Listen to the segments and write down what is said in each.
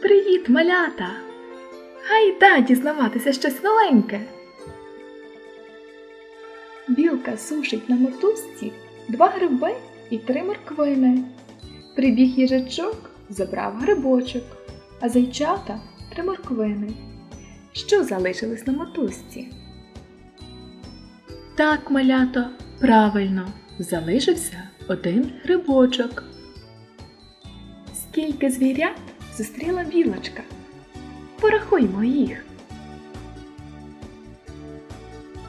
Привіт, малята! Гайда дізнаватися щось новеньке. Білка сушить на мотузці два гриби і три морквини. Прибіг їжачок, забрав грибочок, а зайчата три морквини. Що залишилось на мотузці? Так, малято, правильно, залишився один грибочок. Скільки звірят зустріла білочка? Порахуймо їх.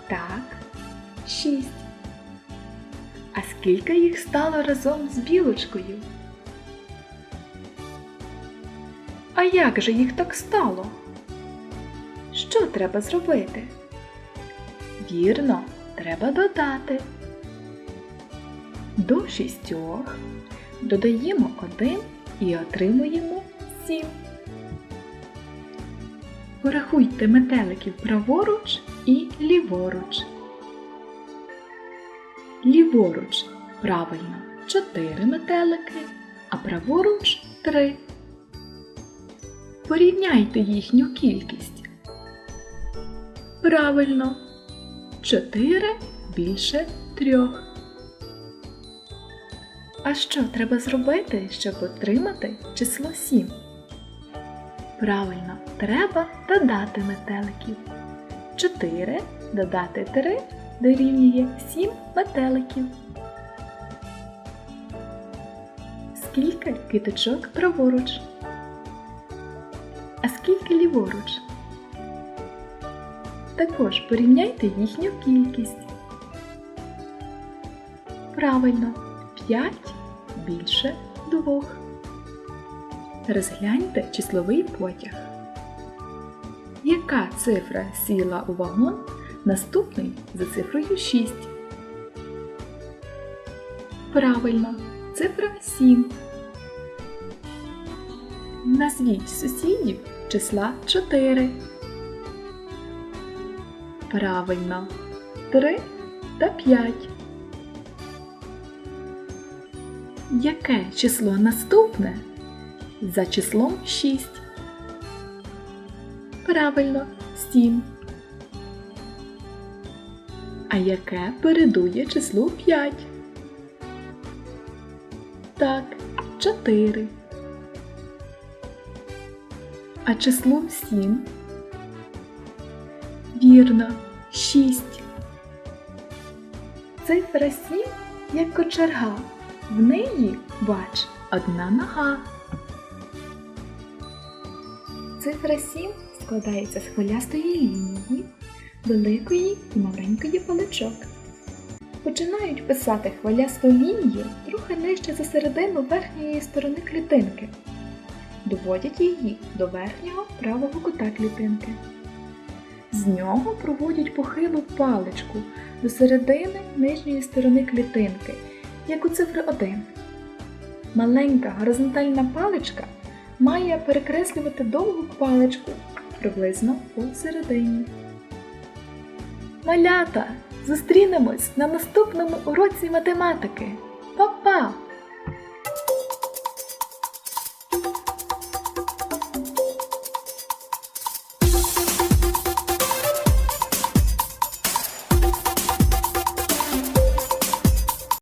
Так, шість. А скільки їх стало разом з білочкою? А як же їх так стало? Що треба зробити? Вірно, треба додати. До шістьох додаємо один і отримуємо Порахуйте метеликів праворуч і ліворуч. Ліворуч правильно 4 метелики, а праворуч 3. Порівняйте їхню кількість. Правильно 4 більше 3. А що треба зробити, щоб отримати число 7? Правильно, треба додати метеликів. 4 додати 3 дорівнює 7 метеликів. Скільки квіточок праворуч? А скільки ліворуч? Також порівняйте їхню кількість. Правильно, 5 більше 2. Розгляньте числовий потяг. Яка цифра сіла у вагон наступний за цифрою 6? Правильно, цифра 7. Назвіть сусідів числа 4. Правильно, 3 та 5. Яке число наступне за числом 6? Правильно, 7. А яке передує числу 5? Так, 4. А числом 7? Вірно, 6. Цифра 7 як кочерга. В неї, бач, одна нога. Цифра 7 складається з хвилястої лінії, великої і маленької паличок. Починають писати хвилясту лінію трохи нижче за середину верхньої сторони клітинки. Доводять її до верхнього правого кута клітинки. З нього проводять похилу паличку до середини нижньої сторони клітинки, як у цифри 1. Маленька горизонтальна паличка має перекреслювати довгу паличку приблизно посередині. Малята! Зустрінемось на наступному уроці математики. Па-па!